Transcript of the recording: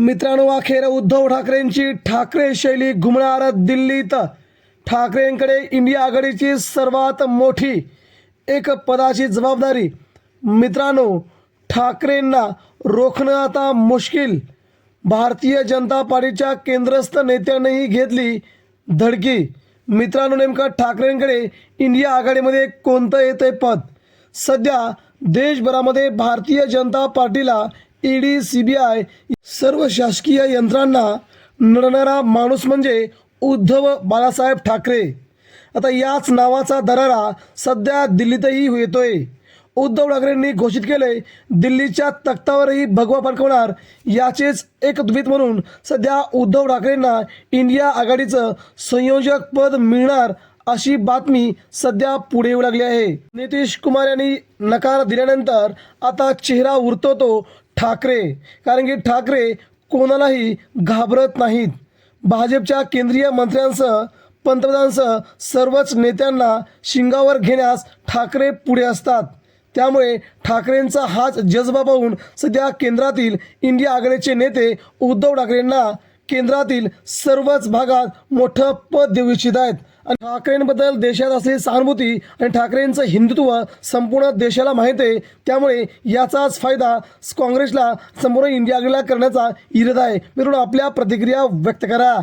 मित्रांनो अखेर उद्धव ठाकरेंची ठाकरे शैली घुमणार दिल्लीत. ठाकरेंकडे इंडिया आघाडीची सर्वात मोठी एक पदाची जबाबदारी. मित्रांनो ठाकरेंना रोखणं आता मुश्किल. भारतीय जनता पार्टीच्या केंद्रस्थ नेत्यांनीही घेतली धडकी. मित्रांनो नेमकं ठाकरेंकडे इंडिया आघाडीमध्ये कोणतं येतं पद? सध्या देशभरामध्ये भारतीय जनता पार्टीला ईडी सी बी आय सर्व शासकीय यंत्रांना नडणारा माणूस म्हणजे उद्धव बाळासाहेब ठाकरे. आता याच नावाचा दरारा सध्या दिल्लीतही येतोय. उद्धव ठाकरेंनी घोषित केले दिल्लीच्या तख्तावरही भगवा फडकवणार याचेच एक द्वित म्हणून सध्या उद्धव ठाकरेंना इंडिया आघाडीचं संयोजक पद मिळणार अशी बातमी सध्या पुढे येऊ लागली आहे. नितीश कुमार यांनी नकार दिल्यानंतर आता चेहरा उरतो तो ठाकरे. कारण की ठाकरे कोणालाही घाबरत नाहीत. भाजपच्या केंद्रीय मंत्र्यांसह पंतप्रधानांसह सर्वच नेत्यांना शिंगावर घेण्यास ठाकरे पुढे असतात. त्यामुळे ठाकरेंचा हाच जज्बा पाहून सध्या केंद्रातील इंडिया आघाडीचे नेते उद्धव ठाकरेंना केंद्रातील सर्वच भागात मोठं पद देऊ इच्छित आहेत. आणि ठाकरेंबद्दल देशात असलेली सहानुभूती आणि ठाकरेंचं हिंदुत्व संपूर्ण देशाला माहीत आहे. त्यामुळे याचाच फायदा काँग्रेसला संपूर्ण इंडिया करण्याचा इरादा आहे. मित्रांनो आपल्या प्रतिक्रिया व्यक्त करा.